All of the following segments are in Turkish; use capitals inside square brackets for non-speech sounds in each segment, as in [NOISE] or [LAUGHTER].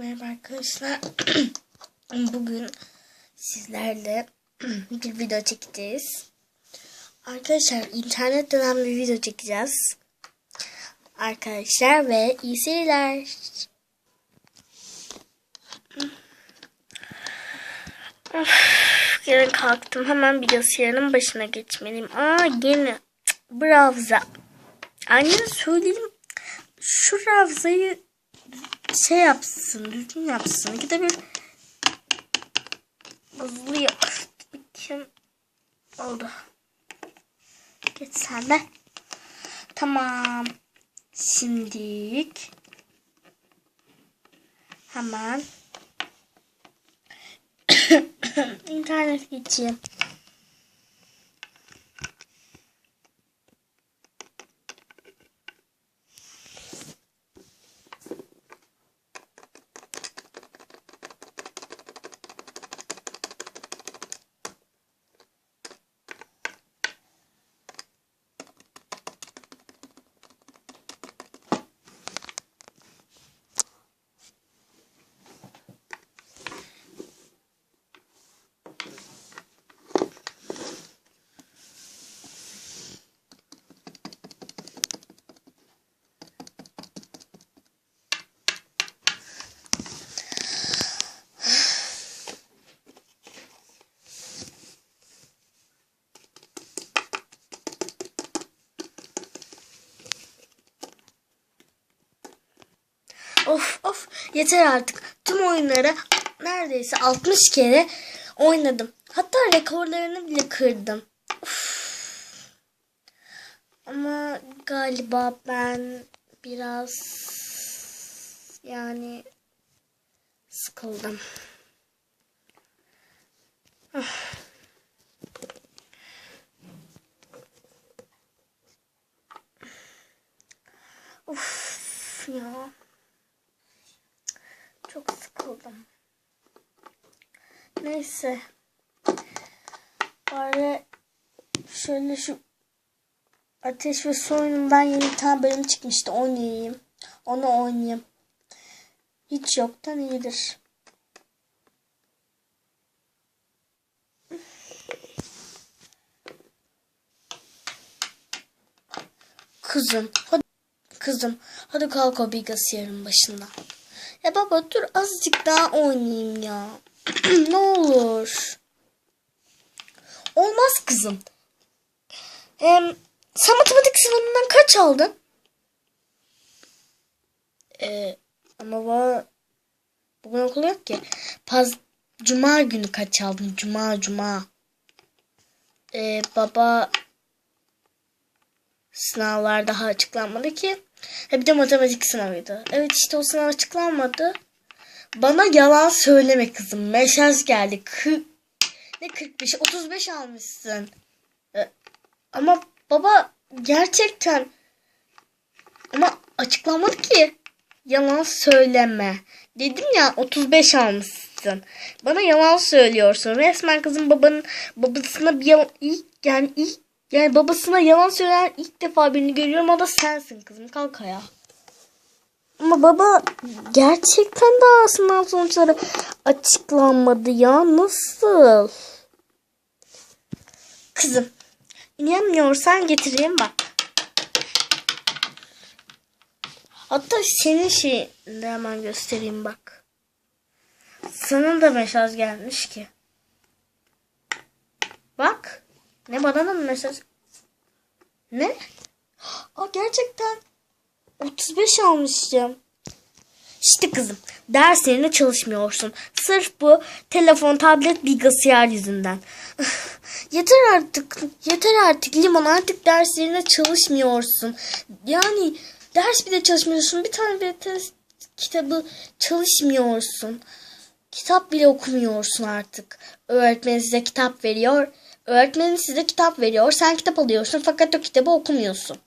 Merhaba arkadaşlar. [CLEARS THROAT] Bugün sizlerle [CLEARS THROAT] bir video çekeceğiz. Arkadaşlar internetten bir video çekeceğiz. Arkadaşlar ve iyi seyirler. Of, kalktım. Hemen bilgisayarın başına geçmeliyim. Aa yine browser. Annene söyleyeyim. Şu browser'ı şey yapsın, düzgün yapsın. İkide bir bozuluyor. Bakayım. Oldu. Geç sen de. Tamam. Şimdilik hemen [COUGHS] internet geçeyim. Of of yeter artık. Tüm oyunları neredeyse 60 kere oynadım. Hatta rekorlarını bile kırdım. Of. Ama galiba ben biraz yani sıkıldım. Ah. Of ya. Çok sıkıldım. Neyse. Bari şöyle şu Ateş ve Su oyunundan yeni bir tane bölüm çıkmıştı. Oynayayım. Onu oynayayım. Hiç yoktan iyidir. Kızım. Hadi. Kızım. Hadi kalk o bilgisayarın başından. Ya baba dur azıcık daha oynayayım ya. [CLEARS THROAT] ne olur. Olmaz kızım. Hem sen matematik sınavından kaç aldın? Ee, ama var bugün okul yok ki. Paz Cuma günü kaç aldın? Cuma cuma. Ee, baba sınavlar daha açıklanmadı ki. Ha bir de matematik sınavıydı. Evet işte o sınav açıklanmadı. Bana yalan söyleme kızım. Mesaj geldi. 40 ne 45 35 almışsın. Ee, ama baba gerçekten ama açıklanmadı ki. Yalan söyleme. Dedim ya 35 almışsın. Bana yalan söylüyorsun. Resmen kızım babanın babasına bir yalan ilk yani ilk yani babasına yalan söyleyen ilk defa birini görüyorum. Da sensin kızım. Kalk ayağa. Ama baba gerçekten daha sınav sonuçları açıklanmadı ya. Nasıl? Kızım inanmıyorsan getireyim bak. Hatta senin şeyini de hemen göstereyim bak. Sana da mesaj gelmiş ki. Bak. Ne bana mesaj? Ne? Aa gerçekten 35 almışım. İşte kızım derslerine çalışmıyorsun. Sırf bu telefon, tablet, bilgisayar yüzünden. [SIGHS] yeter artık. Yeter artık Limon artık derslerine çalışmıyorsun. Yani ders bile çalışmıyorsun. Bir tane bile test kitabı çalışmıyorsun. Kitap bile okumuyorsun artık. Öğretmen size kitap veriyor. Öğretmenin size kitap veriyor. Sen kitap alıyorsun fakat o kitabı okumuyorsun.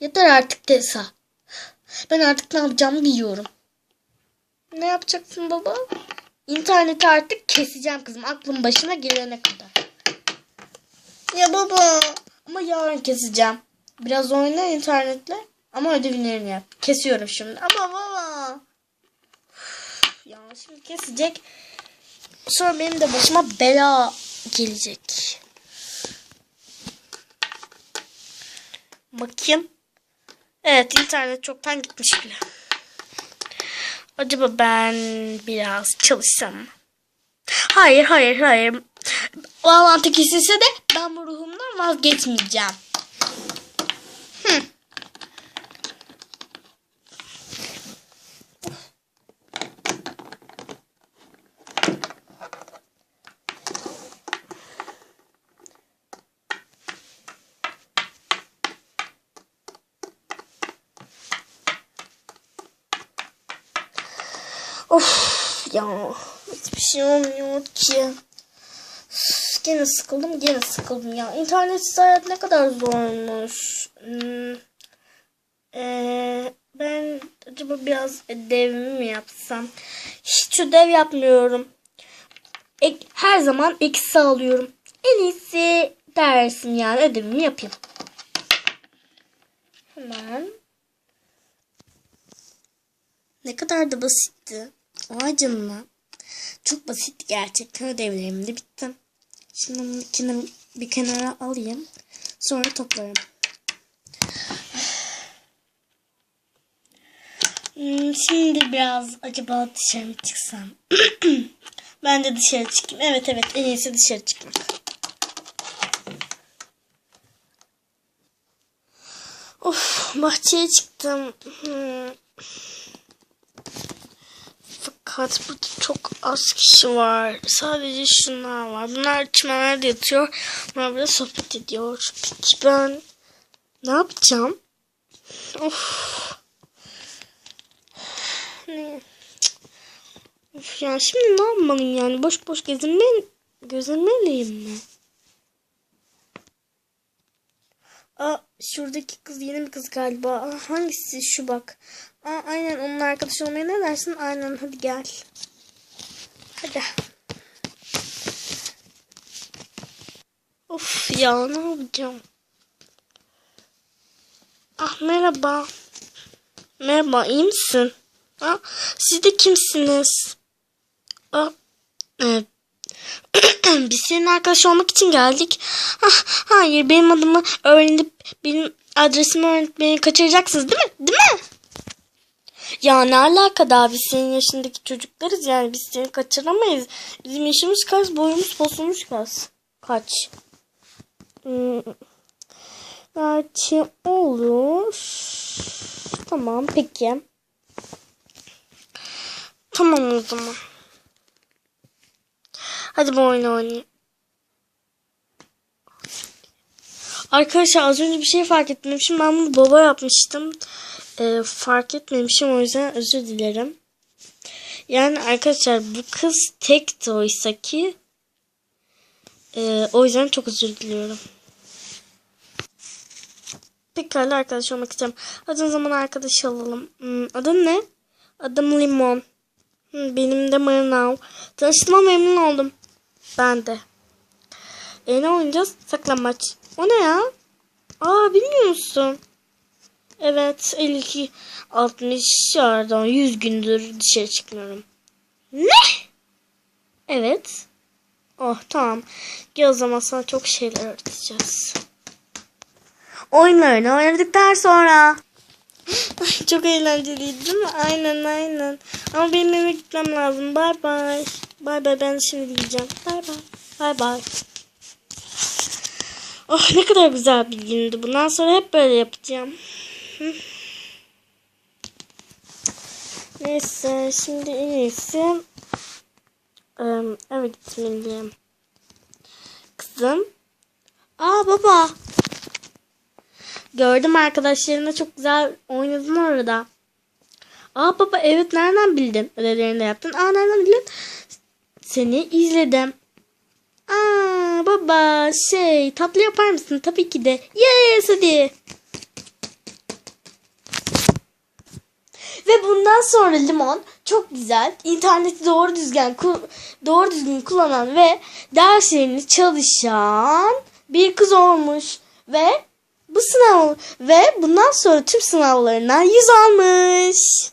Yeter artık Tessa. Ben artık ne yapacağımı biliyorum. Ne yapacaksın baba? İnterneti artık keseceğim kızım. Aklım başına gelene kadar. Ya baba. Ama yarın keseceğim. Biraz oyna internetle. Ama ödevlerini yap. Kesiyorum şimdi. Ama baba. Şimdi kesecek. Sonra benim de başıma bela gelecek. Bakayım. Evet internet çoktan gitmiş bile. Acaba ben biraz çalışsam mı? Hayır hayır hayır. Bağlantı kesilse de ben bu ruhumdan vazgeçmeyeceğim. Of ya hiçbir şey olmuyor ki. Gene sıkıldım gene sıkıldım ya. İnternetsiz hayat ne kadar zormuş. Hmm. Ee, ben acaba biraz ödevimi mi yapsam? Hiç ödev yapmıyorum. Ek, her zaman eksi alıyorum. En iyisi dersim yani ödevimi yapayım. Hemen. Ne kadar da basitti. Canına. Çok basit gerçekten ödevlerim de bitti. Şimdi bunu bir kenara alayım. Sonra toplarım. Hmm, Şimdi biraz acaba dışarı mı çıksam? [CLEARS THROAT] ben de dışarı çıkayım. Evet evet en iyisi dışarı çıkmak. Of bahçeye çıktım. Hmm. Fakat burada çok az kişi var. Sadece şunlar var. Bunlar çimenlerde yatıyor. Bunlar burada sohbet ediyor. Peki ben ne yapacağım? Of. Ne? Of ya şimdi ne yapmalıyım yani? Boş boş gezinme, gezinmeliyim mi? Aa, şuradaki kız yeni bir kız galiba. Aa, hangisi şu bak. Aa, aynen onun arkadaşı olmaya ne dersin? Aynen hadi gel. Hadi. Of ya ne yapacağım? Ah merhaba. Merhaba iyi misin? Ah, siz de kimsiniz? Ah, evet. [CLEARS THROAT] Biz senin arkadaş olmak için geldik. Ah, hayır benim adımı öğrenip benim adresimi öğrenip beni kaçıracaksınız değil mi? Değil mi? Ya ne alaka daha biz senin yaşındaki çocuklarız yani biz seni kaçıramayız. Bizim yaşımız kaç boyumuz posumuz kaç. Kaç. Hmm. Gerçi olur. Tamam peki. Tamam o zaman. Hadi bu oyunu oynayayım. Arkadaşlar az önce bir şey fark etmemişim. Ben bunu baba yapmıştım. Ee, fark etmemişim o yüzden özür dilerim. Yani arkadaşlar bu kız tekti oysa ki. Ee, o yüzden çok özür diliyorum. Pekala arkadaş olmak istiyorum. O zaman arkadaş olalım. Hmm, adın ne? Adım Limon. Hmm, benim de Mırnav. Tanıştığıma memnun oldum. Ben de. E ne oynayacağız? Saklambaç. O ne ya? Aa bilmiyor musun? Evet 52 60 yardan 100 gündür dışarı çıkmıyorum. Ne? Evet. Oh tamam. Gel o zaman sana çok şeyler öğreteceğiz. Oyunlarını oynadıktan sonra. Çok eğlenceliydi değil mi? Aynen aynen. Ama benim eve gitmem lazım. Bay bay. Bay bay ben şimdi gideceğim. Bay bay. Bay bay. Oh ne kadar güzel bir gündü. Bundan sonra hep böyle yapacağım. Neyse şimdi en iyisi ıı, eve gitmeliyim. Kızım. Aa baba. Gördüm arkadaşlarınla çok güzel oynadın orada. Aa baba evet nereden bildin? Ödevlerini de yaptın. Aa nereden bildin? Seni izledim. Aa baba şey tatlı yapar mısın? Tabii ki de. Yes hadi. Bundan sonra Limon çok güzel, interneti doğru düzgün doğru düzgün kullanan ve derslerini çalışan bir kız olmuş ve bu sınav ve bundan sonra tüm sınavlarından 100 almış.